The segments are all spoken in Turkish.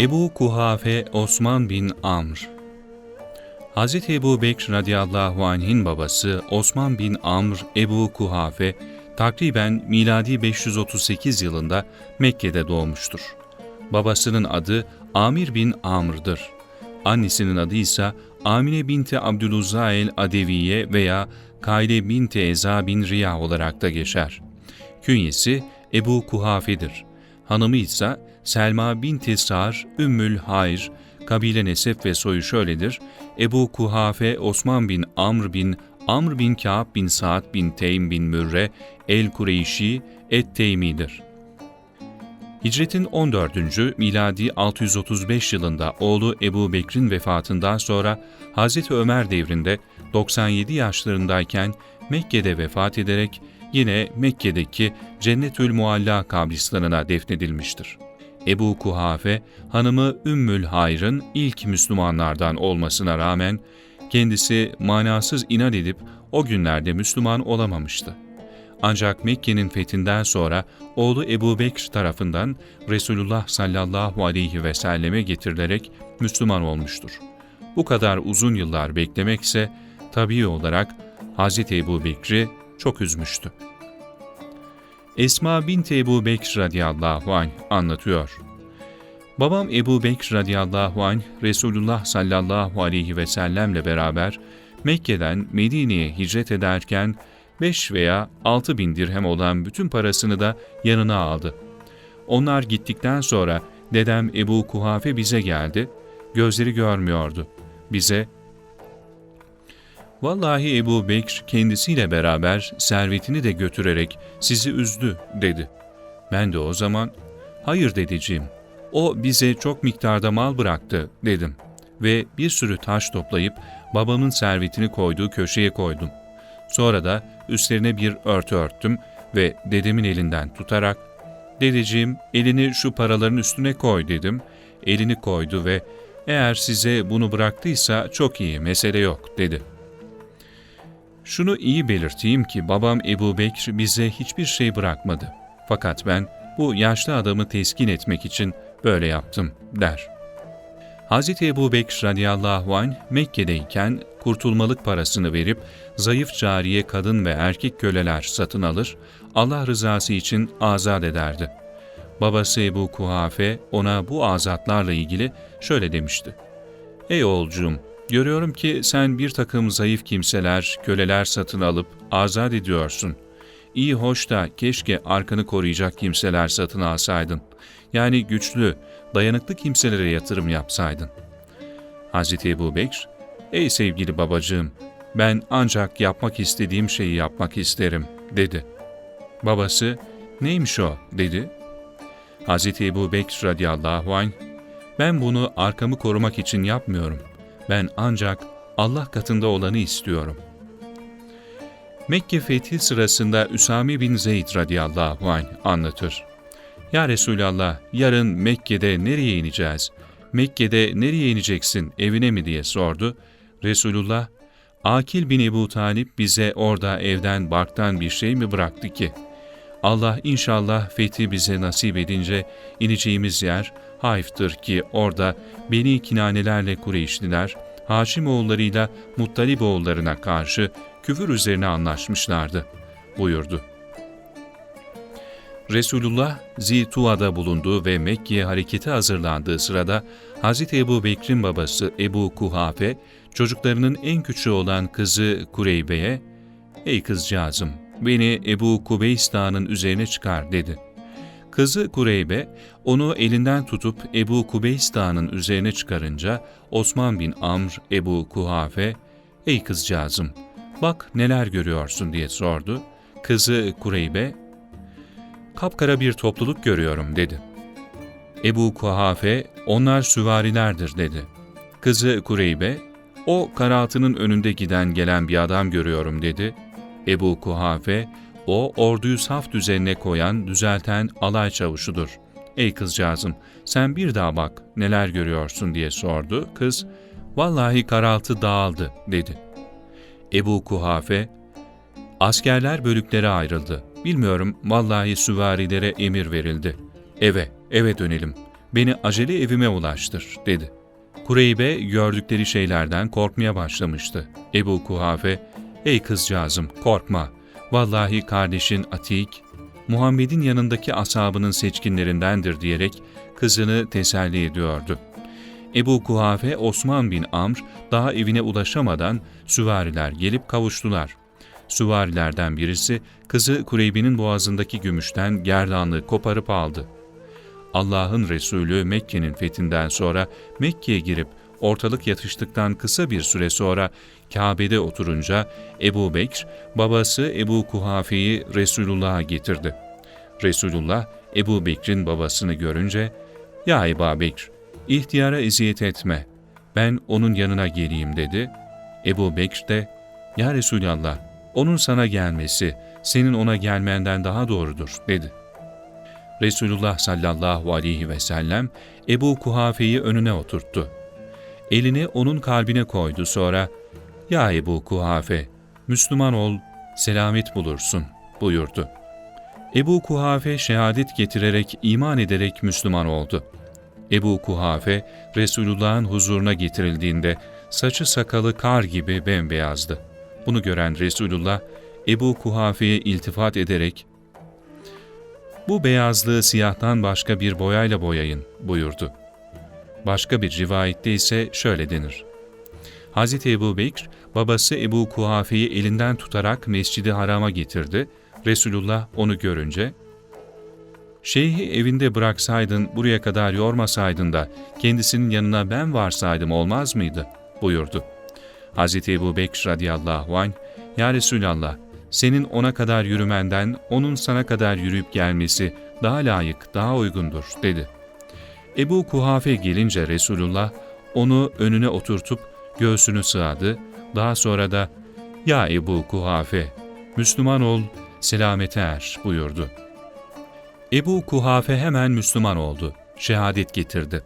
Ebu Kuhafe Osman bin Amr Hz. Ebu Bekr radıyallahu anh'in babası Osman bin Amr Ebu Kuhafe takriben miladi 538 yılında Mekke'de doğmuştur. Babasının adı Amir bin Amr'dır. Annesinin adı ise Amine binti Abdüluzza el-Adeviye veya Kayle binti Eza bin Riyah olarak da geçer. Künyesi Ebu Kuhafe'dir. Hanımı ise Selma binti Sar, Ümmül Hayr, kabile nesep ve soyu şöyledir. Ebu Kuhafe, Osman bin Amr bin Amr bin Ka'b bin Sa'd bin Teym bin Mürre, El-Kureyşi, Et-Teymi'dir. Hicretin 14. miladi 635 yılında oğlu Ebu Bekir'in vefatından sonra Hazreti Ömer devrinde 97 yaşlarındayken Mekke'de vefat ederek yine Mekke'deki Cennetül Mualla kabristanına defnedilmiştir. Ebu Kuhafe, hanımı Ümmül Hayr'ın ilk Müslümanlardan olmasına rağmen kendisi manasız inat edip o günlerde Müslüman olamamıştı. Ancak Mekke'nin fethinden sonra oğlu Ebu Bekr tarafından Resulullah sallallahu aleyhi ve selleme getirilerek Müslüman olmuştur. Bu kadar uzun yıllar beklemekse tabii olarak Hz. Ebu Bekri çok üzmüştü. Esma bint Ebu Bekr radıyallahu anh anlatıyor. Babam Ebu Bekr radıyallahu anh Resulullah sallallahu aleyhi ve sellemle beraber Mekke'den Medine'ye hicret ederken 5 veya 6 bin dirhem olan bütün parasını da yanına aldı. Onlar gittikten sonra dedem Ebu Kuhafe bize geldi, gözleri görmüyordu. Bize, ''Vallahi Ebu Bekr kendisiyle beraber servetini de götürerek sizi üzdü.'' dedi. Ben de o zaman, ''Hayır dedeciğim, o bize çok miktarda mal bıraktı.'' dedim. Ve bir sürü taş toplayıp babamın servetini koyduğu köşeye koydum. Sonra da üstlerine bir örtü örttüm ve dedemin elinden tutarak ''Dedeciğim elini şu paraların üstüne koy.'' dedim. Elini koydu ve ''Eğer size bunu bıraktıysa çok iyi, mesele yok.'' dedi. Şunu iyi belirteyim ki babam Ebu Bekr bize hiçbir şey bırakmadı. Fakat ben bu yaşlı adamı teskin etmek için böyle yaptım der. Hz. Ebu Bekr radıyallahu anh Mekke'deyken kurtulmalık parasını verip zayıf cariye kadın ve erkek köleler satın alır, Allah rızası için azat ederdi. Babası Ebu Kuhafe ona bu azatlarla ilgili şöyle demişti. Ey oğulcuğum, görüyorum ki sen bir takım zayıf kimseler, köleler satın alıp azat ediyorsun. İyi hoş da keşke arkanı koruyacak kimseler satın alsaydın. Yani güçlü, dayanıklı kimselere yatırım yapsaydın. Hz. Ebu Bekr, Ey sevgili babacığım, ben ancak yapmak istediğim şeyi yapmak isterim, dedi. Babası, neymiş o, dedi. Hz. Ebu Bekr radıyallahu anh, ben bunu arkamı korumak için yapmıyorum. Ben ancak Allah katında olanı istiyorum. Mekke fethi sırasında Üsame bin Zeyd radıyallahu anh anlatır. Ya Resulallah, yarın Mekke'de nereye ineceğiz? Mekke'de nereye ineceksin, evine mi diye sordu. Resulullah, Akil bin Ebu Talip bize orada evden barktan bir şey mi bıraktı ki? Allah inşallah fethi bize nasip edince ineceğimiz yer Hayf'tır ki orada Beni Kinanelerle Kureyşliler, Haşimoğullarıyla Muttaliboğullarına karşı küfür üzerine anlaşmışlardı buyurdu. Resulullah Zitua'da bulunduğu ve Mekke'ye harekete hazırlandığı sırada Hz. Ebu Bekir'in babası Ebu Kuhafe, çocuklarının en küçüğü olan kızı Kureybe'ye, ''Ey kızcağızım, beni Ebu Kubeys Dağı'nın üzerine çıkar.'' dedi. Kızı Kureybe, onu elinden tutup Ebu Kubeys Dağı'nın üzerine çıkarınca Osman bin Amr Ebu Kuhafe, ''Ey kızcağızım, bak neler görüyorsun.'' diye sordu. Kızı Kureybe, kapkara bir topluluk görüyorum dedi. Ebu Kuhafe, onlar süvarilerdir dedi. Kızı Kureybe, o karatının önünde giden gelen bir adam görüyorum dedi. Ebu Kuhafe, o orduyu saf düzenine koyan, düzelten alay çavuşudur. Ey kızcağızım, sen bir daha bak, neler görüyorsun diye sordu. Kız, vallahi karaltı dağıldı dedi. Ebu Kuhafe, askerler bölüklere ayrıldı. Bilmiyorum, vallahi süvarilere emir verildi. Eve, eve dönelim. beni acele evime ulaştır dedi. Kureybe gördükleri şeylerden korkmaya başlamıştı. Ebu Kuhafe, ey kızcağızım korkma, vallahi kardeşin Atik, Muhammed'in yanındaki asabının seçkinlerindendir diyerek kızını teselli ediyordu. Ebu Kuhafe, Osman bin Amr daha evine ulaşamadan süvariler gelip kavuştular. Süvarilerden birisi kızı Kureybi'nin boğazındaki gümüşten gerdanlığı koparıp aldı. Allah'ın Resulü Mekke'nin fethinden sonra Mekke'ye girip ortalık yatıştıktan kısa bir süre sonra Kabe'de oturunca Ebu Bekr, babası Ebu Kuhafe'yi Resulullah'a getirdi. Resulullah, Ebu Bekr'in babasını görünce, ''Ya Ebu Bekr, ihtiyara eziyet etme, ben onun yanına geleyim.'' dedi. Ebu Bekr de, ''Ya Resulallah, onun sana gelmesi, senin ona gelmenden daha doğrudur.'' dedi. Resulullah sallallahu aleyhi ve sellem Ebu Kuhafe'yi önüne oturttu. Elini onun kalbine koydu sonra, ''Ya Ebu Kuhafe, Müslüman ol, selamet bulursun.'' buyurdu. Ebu Kuhafe şehadet getirerek, iman ederek Müslüman oldu. Ebu Kuhafe, Resulullah'ın huzuruna getirildiğinde saçı sakalı kar gibi bembeyazdı. Bunu gören Resulullah, Ebu Kuhafe'ye iltifat ederek, ''Bu beyazlığı siyahtan başka bir boyayla boyayın.'' buyurdu. Başka bir rivayette ise şöyle denir. Hz. Ebu Bekr, babası Ebu Kuhafe'yi elinden tutarak Mescid-i Haram'a getirdi. Resulullah onu görünce, ''Şeyhi evinde bıraksaydın, buraya kadar yormasaydın da kendisinin yanına ben varsaydım olmaz mıydı?'' buyurdu. Hz. Ebu Bekr radıyallahu anh, ''Ya Resulallah, senin ona kadar yürümenden onun sana kadar yürüyüp gelmesi daha layık, daha uygundur.'' dedi. Ebu Kuhafe gelince Resulullah onu önüne oturtup göğsünü sığadı. Daha sonra da ''Ya Ebu Kuhafe, Müslüman ol, selamete er.'' buyurdu. Ebu Kuhafe hemen Müslüman oldu, şehadet getirdi.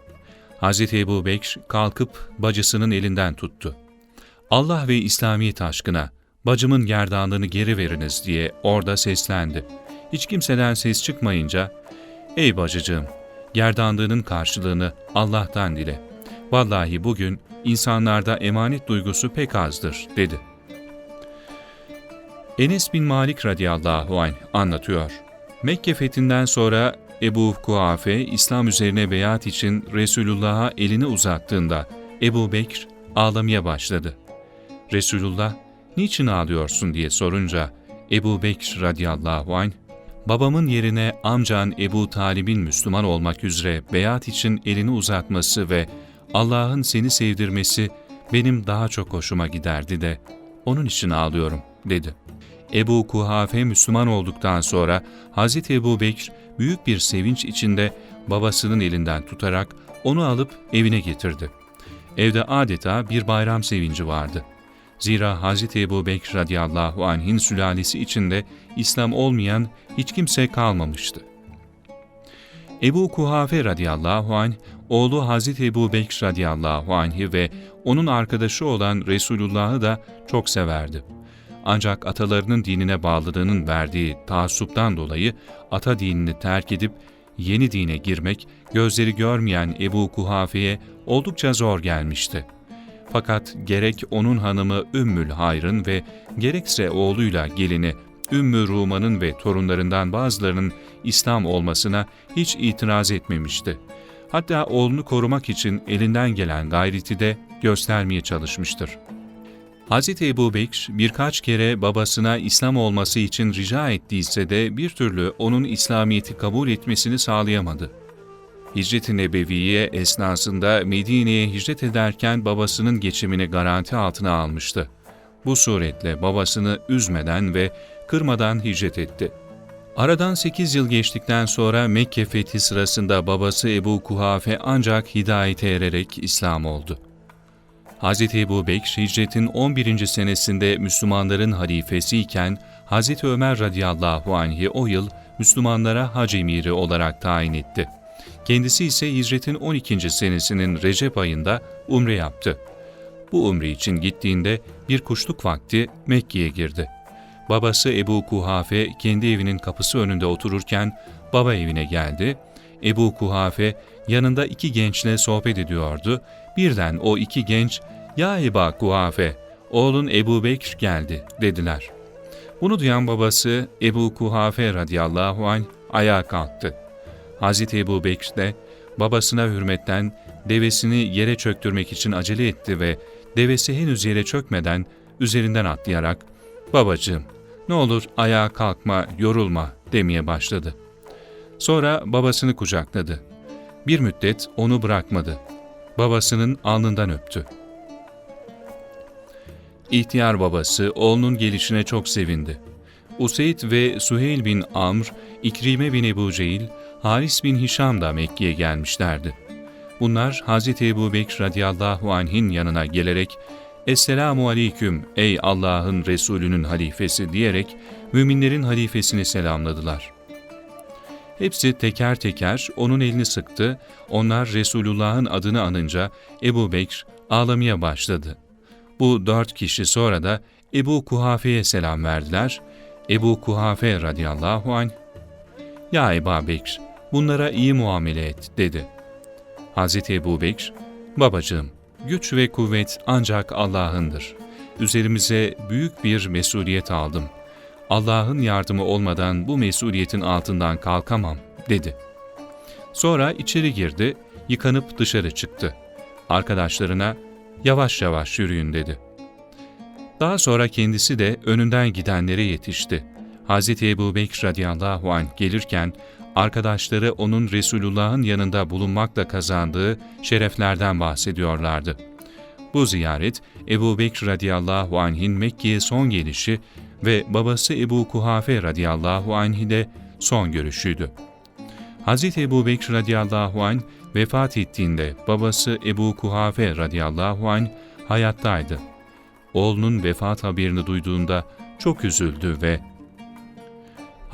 Hz. Ebu Bekr kalkıp bacısının elinden tuttu. Allah ve İslamiyet aşkına bacımın gerdanlığını geri veriniz diye orada seslendi. Hiç kimseden ses çıkmayınca, ''Ey bacıcığım, gerdanlığının karşılığını Allah'tan dile. Vallahi bugün insanlarda emanet duygusu pek azdır, dedi. Enes bin Malik radıyallahu anh anlatıyor. Mekke fethinden sonra Ebu Kuafe İslam üzerine beyat için Resulullah'a elini uzattığında Ebu Bekr ağlamaya başladı. Resulullah, niçin ağlıyorsun diye sorunca Ebu Bekr radıyallahu anh, babamın yerine amcan Ebu Talib'in Müslüman olmak üzere beyat için elini uzatması ve Allah'ın seni sevdirmesi benim daha çok hoşuma giderdi de onun için ağlıyorum dedi. Ebu Kuhafe Müslüman olduktan sonra Hz. Ebu Bekir büyük bir sevinç içinde babasının elinden tutarak onu alıp evine getirdi. Evde adeta bir bayram sevinci vardı. Zira Hz. Ebu Bekir radıyallahu anh'in sülalesi içinde İslam olmayan hiç kimse kalmamıştı. Ebu Kuhafe radıyallahu anh, oğlu Hazreti Ebu Bekir radıyallahu anh'i ve onun arkadaşı olan Resulullah'ı da çok severdi. Ancak atalarının dinine bağlılığının verdiği taassuptan dolayı ata dinini terk edip yeni dine girmek gözleri görmeyen Ebu Kuhafe'ye oldukça zor gelmişti. Fakat gerek onun hanımı Ümmül Hayr'ın ve gerekse oğluyla gelini Ümmü Ruman'ın ve torunlarından bazılarının İslam olmasına hiç itiraz etmemişti. Hatta oğlunu korumak için elinden gelen gayreti de göstermeye çalışmıştır. Hz. Ebu Bekr birkaç kere babasına İslam olması için rica ettiyse de bir türlü onun İslamiyet'i kabul etmesini sağlayamadı. Hicret-i Nebeviye esnasında Medine'ye hicret ederken babasının geçimini garanti altına almıştı. Bu suretle babasını üzmeden ve kırmadan hicret etti. Aradan 8 yıl geçtikten sonra Mekke fethi sırasında babası Ebu Kuhafe ancak hidayete ererek İslam oldu. Hz. Ebu Bekr hicretin 11. senesinde Müslümanların halifesi iken Hz. Ömer radıyallahu anh'i o yıl Müslümanlara hac emiri olarak tayin etti. Kendisi ise hicretin 12. senesinin Recep ayında umre yaptı. Bu umre için gittiğinde bir kuşluk vakti Mekke'ye girdi. Babası Ebu Kuhafe kendi evinin kapısı önünde otururken baba evine geldi. Ebu Kuhafe yanında iki gençle sohbet ediyordu. Birden o iki genç, ''Ya Eba Kuhafe, oğlun Ebu Bekir geldi.'' dediler. Bunu duyan babası Ebu Kuhafe radıyallahu anh ayağa kalktı. Hazreti Ebu Bekir de babasına hürmetten devesini yere çöktürmek için acele etti ve devesi henüz yere çökmeden üzerinden atlayarak ''Babacığım, ne olur ayağa kalkma, yorulma.'' demeye başladı. Sonra babasını kucakladı. Bir müddet onu bırakmadı. Babasının alnından öptü. İhtiyar babası oğlunun gelişine çok sevindi. Useyd ve Suheyl bin Amr, İkrime bin Ebu Cehil, Haris bin Hişam da Mekke'ye gelmişlerdi. Bunlar Hz. Ebu Bekir radıyallahu anh'in yanına gelerek Esselamu aleyküm ey Allah'ın Resulünün halifesi diyerek müminlerin halifesini selamladılar. Hepsi teker teker onun elini sıktı, onlar Resulullah'ın adını anınca Ebu Bekir ağlamaya başladı. Bu dört kişi sonra da Ebu Kuhafe'ye selam verdiler. Ebu Kuhafe radıyallahu anh, ''Ya Ebu Bekir, bunlara iyi muamele et.'' dedi. Hazreti Ebu Bekir, ''Babacığım, güç ve kuvvet ancak Allah'ındır. Üzerimize büyük bir mesuliyet aldım. Allah'ın yardımı olmadan bu mesuliyetin altından kalkamam.'' dedi. Sonra içeri girdi, yıkanıp dışarı çıktı. Arkadaşlarına, ''Yavaş yavaş yürüyün.'' dedi. Daha sonra kendisi de önünden gidenlere yetişti. Hz. Ebu Bekir radıyallahu anh gelirken arkadaşları onun Resulullah'ın yanında bulunmakla kazandığı şereflerden bahsediyorlardı. Bu ziyaret Ebu Bekir radıyallahu anh'in Mekke'ye son gelişi ve babası Ebu Kuhafe radıyallahu anh'i de son görüşüydü. Hz. Ebu Bekir radıyallahu anh vefat ettiğinde babası Ebu Kuhafe radıyallahu anh hayattaydı. Oğlunun vefat haberini duyduğunda çok üzüldü ve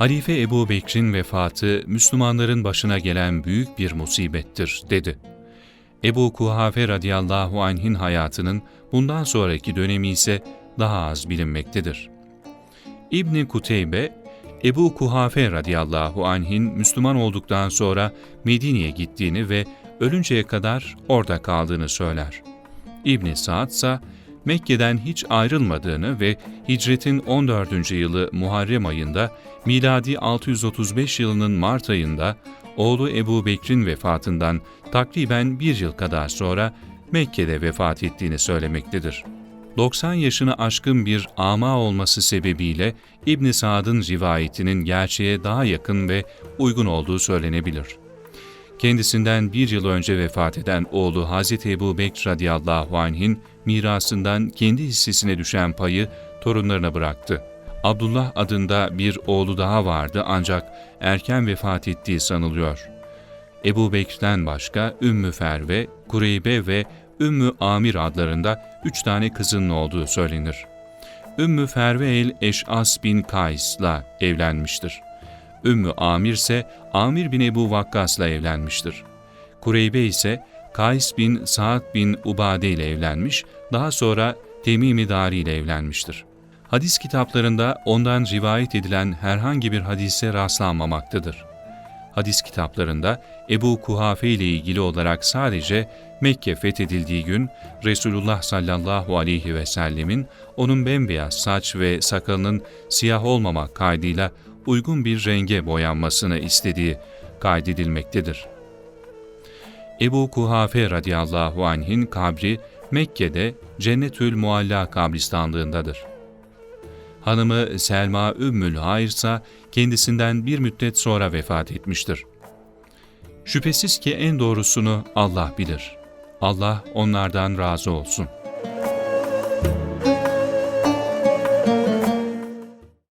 Halife Ebu Bekir'in vefatı Müslümanların başına gelen büyük bir musibettir dedi. Ebu Kuhafe radıyallahu anh'in hayatının bundan sonraki dönemi ise daha az bilinmektedir. İbni Kuteybe, Ebu Kuhafe radıyallahu anh'in Müslüman olduktan sonra Medine'ye gittiğini ve ölünceye kadar orada kaldığını söyler. İbni Sa'd ise Mekke'den hiç ayrılmadığını ve hicretin 14. yılı Muharrem ayında, miladi 635 yılının Mart ayında oğlu Ebu Bekir'in vefatından takriben bir yıl kadar sonra Mekke'de vefat ettiğini söylemektedir. 90 yaşını aşkın bir ama olması sebebiyle İbn Sa'd'ın rivayetinin gerçeğe daha yakın ve uygun olduğu söylenebilir. Kendisinden bir yıl önce vefat eden oğlu Hz. Ebu Bekir radıyallahu anh'in mirasından kendi hissesine düşen payı torunlarına bıraktı. Abdullah adında bir oğlu daha vardı ancak erken vefat ettiği sanılıyor. Ebu Bekir'den başka Ümmü Ferve, Kureybe ve Ümmü Amir adlarında üç tane kızının olduğu söylenir. Ümmü Ferve el Eş'as bin Kays'la evlenmiştir. Ümmü Amir ise Amir bin Ebu Vakkas'la evlenmiştir. Kureybe ise Kays bin Sa'd bin Ubade ile evlenmiş, daha sonra Temimi Dari ile evlenmiştir. Hadis kitaplarında ondan rivayet edilen herhangi bir hadise rastlanmamaktadır. Hadis kitaplarında Ebu Kuhafe ile ilgili olarak sadece Mekke fethedildiği gün Resulullah sallallahu aleyhi ve sellemin onun bembeyaz saç ve sakalının siyah olmamak kaydıyla uygun bir renge boyanmasını istediği kaydedilmektedir. Ebu Kuhafe radıyallahu anh'in kabri Mekke'de Cennetül Mualla kabristanlığındadır. Hanımı Selma Ümmül Hayr ise kendisinden bir müddet sonra vefat etmiştir. Şüphesiz ki en doğrusunu Allah bilir. Allah onlardan razı olsun.''